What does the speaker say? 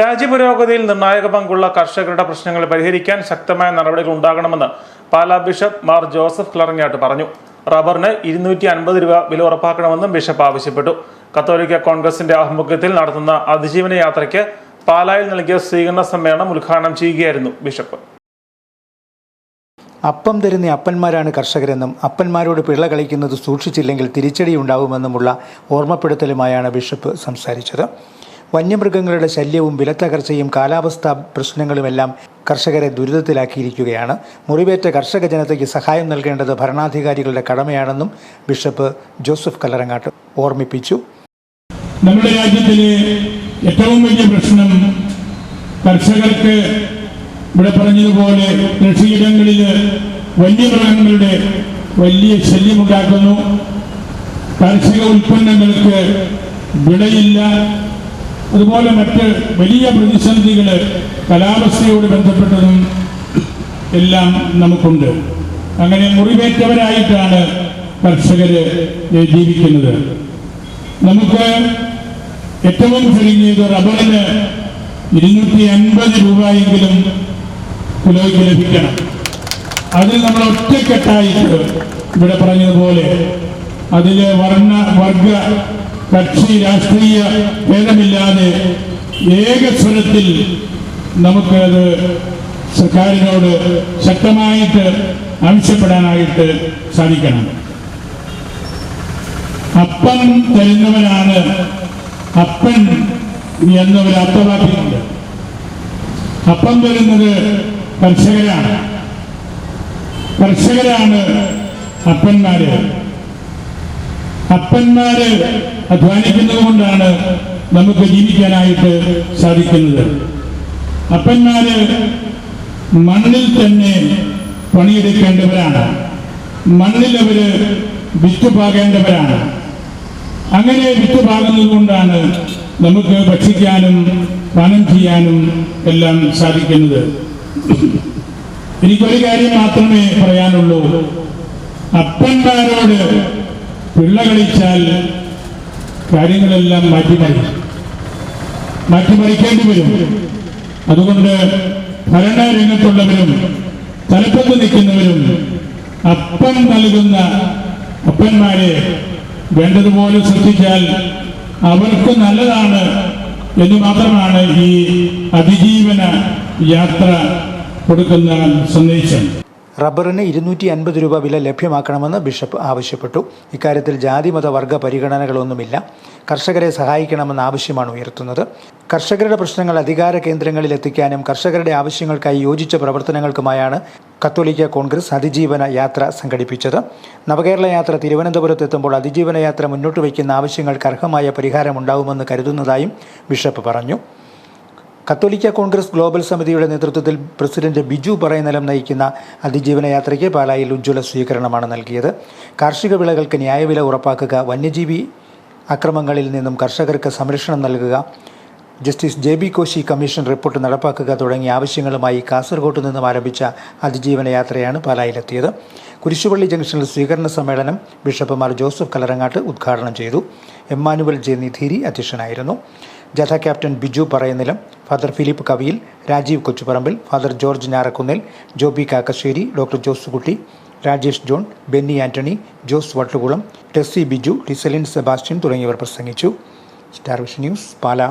രാജ്യപുരോഗതിയിൽ നിർണായക പങ്കുള്ള കർഷകരുടെ പ്രശ്നങ്ങൾ പരിഹരിക്കാൻ ശക്തമായ നടപടികൾ ഉണ്ടാകണമെന്ന് പാലാ ബിഷപ്പ് മാർ ജോസഫ് ക്ലറങ്ങാട്ട് പറഞ്ഞു. റബ്ബറിന് ഇരുന്നൂറ്റി അൻപത് രൂപ വില ഉറപ്പാക്കണമെന്നും ബിഷപ്പ് ആവശ്യപ്പെട്ടു. കത്തോലിക്ക കോൺഗ്രസിന്റെ ആഭിമുഖ്യത്തിൽ നടത്തുന്ന അതിജീവന യാത്രയ്ക്ക് പാലായിൽ നൽകിയ സ്വീകരണ സമ്മേളനം ഉദ്ഘാടനം ചെയ്യുകയായിരുന്നു ബിഷപ്പ്. അപ്പം തരുന്ന അപ്പന്മാരാണ് കർഷകരെന്നും അപ്പന്മാരോട് പിള്ള കളിക്കുന്നത് സൂക്ഷിച്ചില്ലെങ്കിൽ തിരിച്ചടി ഉണ്ടാവുമെന്നുമുള്ള ഓർമ്മപ്പെടുത്തലുമായാണ് ബിഷപ്പ് സംസാരിച്ചത്. വന്യമൃഗങ്ങളുടെ ശല്യവും വിലത്തകർച്ചയും കാലാവസ്ഥാ പ്രശ്നങ്ങളുമെല്ലാം കർഷകരെ ദുരിതത്തിലാക്കിയിരിക്കുകയാണ്. മുറിവേറ്റ കർഷക ജനതയ്ക്ക് സഹായം നൽകേണ്ടത് ഭരണാധികാരികളുടെ കടമയാണെന്നും ബിഷപ്പ് ജോസഫ് കല്ലറങ്ങാട്ട് ഓർമ്മിപ്പിച്ചു. നമ്മുടെ രാജ്യത്തിലെ ഏറ്റവും വലിയ പ്രശ്നം കർഷകർക്ക് ഇവിടെ പറഞ്ഞതുപോലെ കൃഷിയിടങ്ങളിൽ വന്യമൃഗങ്ങളുടെ വലിയ ശല്യമുണ്ടാക്കുന്നു. കാർഷിക ഉൽപ്പന്നങ്ങൾക്ക് വിളയില്ല. അതുപോലെ മറ്റ് വലിയ പ്രതിസന്ധികൾ കാലാവസ്ഥയോട് ബന്ധപ്പെട്ടതും എല്ലാം നമുക്കുണ്ട്. അങ്ങനെ മുറിവേറ്റവരായിട്ടാണ് കർഷകർ ജീവിക്കുന്നത്. നമുക്ക് ഏറ്റവും ചുരുങ്ങിയത് റബ്ബറിന് ഇരുന്നൂറ്റി അൻപത് രൂപയെങ്കിലും കിലോയ്ക്ക് ലഭിക്കണം. അതിൽ നമ്മൾ ഒറ്റക്കെട്ടായിട്ട് ഇവിടെ പറഞ്ഞതുപോലെ അതിൽ വർണ വർഗ കക്ഷി രാഷ്ട്രീയ ഭേദമില്ലാതെ ഏകസ്വരത്തിൽ നമുക്കത് സർക്കാരിനോട് ശക്തമായിട്ട് ആവശ്യപ്പെടാനായിട്ട് സാധിക്കണം. അപ്പൻ തരുന്നവനാണ് അപ്പൻ എന്നൊരു അർത്ഥവാക്യമുണ്ട്. അപ്പം തരുന്നത് കർഷകരാണ്. കർഷകരാണ് അപ്പന്മാര്. അപ്പന്മാര് അധ്വാനിക്കുന്നത് കൊണ്ടാണ് നമുക്ക് ജീവിക്കാനായിട്ട് സാധിക്കുന്നത്. അപ്പന്മാര് മണ്ണിൽ തന്നെ പണിയെടുക്കേണ്ടവരാണ്. മണ്ണിൽ അവർ വിത്ത് പാകേണ്ടവരാണ്. അങ്ങനെ വിത്ത് പാകുന്നത് കൊണ്ടാണ് നമുക്ക് ഭക്ഷിക്കാനും പാനം ചെയ്യാനും എല്ലാം സാധിക്കുന്നത്. എനിക്കൊരു കാര്യം മാത്രമേ പറയാനുള്ളൂ. അപ്പന്മാരോട് പിള്ള കളിച്ചാൽ കാര്യങ്ങളെല്ലാം മാറ്റിമറിക്കും. മാറ്റിമറിക്കേണ്ടി വരും. അതുകൊണ്ട് ഭരണരംഗത്തുള്ളവരും തലപ്പത്ത് നിൽക്കുന്നവരും അപ്പം നൽകുന്ന അപ്പന്മാരെ വേണ്ടതുപോലെ ശ്രദ്ധിച്ചാൽ അവർക്ക് നല്ലതാണ് എന്ന് മാത്രമാണ് ഈ അതിജീവന യാത്ര കൊടുക്കുന്ന സന്ദേശം. റബ്ബറിന് ഇരുന്നൂറ്റി അൻപത് രൂപ വില ലഭ്യമാക്കണമെന്ന് ബിഷപ്പ് ആവശ്യപ്പെട്ടു. ഇക്കാര്യത്തിൽ ജാതിമത വർഗ പരിഗണനകളൊന്നുമില്ല. കർഷകരെ സഹായിക്കണമെന്ന ആവശ്യമാണ് ഉയർത്തുന്നത്. കർഷകരുടെ പ്രശ്നങ്ങൾ അധികാര കേന്ദ്രങ്ങളിൽ എത്തിക്കാനും കർഷകരുടെ ആവശ്യങ്ങൾക്കായി യോജിച്ച പ്രവർത്തനങ്ങൾക്കുമായാണ് കത്തോലിക്ക കോൺഗ്രസ് അതിജീവന യാത്ര സംഘടിപ്പിച്ചത്. നവകേരള യാത്ര തിരുവനന്തപുരത്ത് എത്തുമ്പോൾ അതിജീവന യാത്ര മുന്നോട്ട് വയ്ക്കുന്ന ആവശ്യങ്ങൾക്ക് അർഹമായ പരിഹാരമുണ്ടാവുമെന്ന് കരുതുന്നതായും ബിഷപ്പ് പറഞ്ഞു. കത്തോലിക്ക കോൺഗ്രസ് ഗ്ലോബൽ സമിതിയുടെ നേതൃത്വത്തിൽ പ്രസിഡന്റ് ബിജു പറയനലം നയിക്കുന്ന അതിജീവന യാത്രയ്ക്ക് പാലായിൽ ഉജ്ജ്വല സ്വീകരണമാണ് നൽകിയത്. കാർഷിക വിളകൾക്ക് ന്യായവില ഉറപ്പാക്കുക വന്യജീവി അക്രമങ്ങളിൽ നിന്നും കർഷകർക്ക് സംരക്ഷണം നൽകുക justice J B Koshy commission report നടപ്പാക്കുക തുടങ്ങിയ ആവശ്യങ്ങളുമായി കാസർഗോഡ് നിന്നും ആരംഭിച്ച അതിജീവന യാത്രയാണ് പാലായിലെത്തിയത്. കുരിശുപള്ളി ജംഗ്ഷനിൽ സ്വീകരണ സമ്മേളനം ബിഷപ്പ് മാർ ജോസഫ് കലറങ്ങാട്ട് ഉദ്ഘാടനം ചെയ്തു. എമ്മാനുവൽ ജെ നിധീരി അധ്യക്ഷനായിരുന്നു. ജഥ captain Biju Parayanilam father Philip Kaviyil Rajeev Kochuparambil father George Njarakkunnil Joby Kakkassery doctor Jose Kutty Rajesh John Benny Antony Jose Vattukulam Tessy Biju Lisalin Sebastian തുടങ്ങിയവർ പ്രസംഗിച്ചു. Star vision news Pala.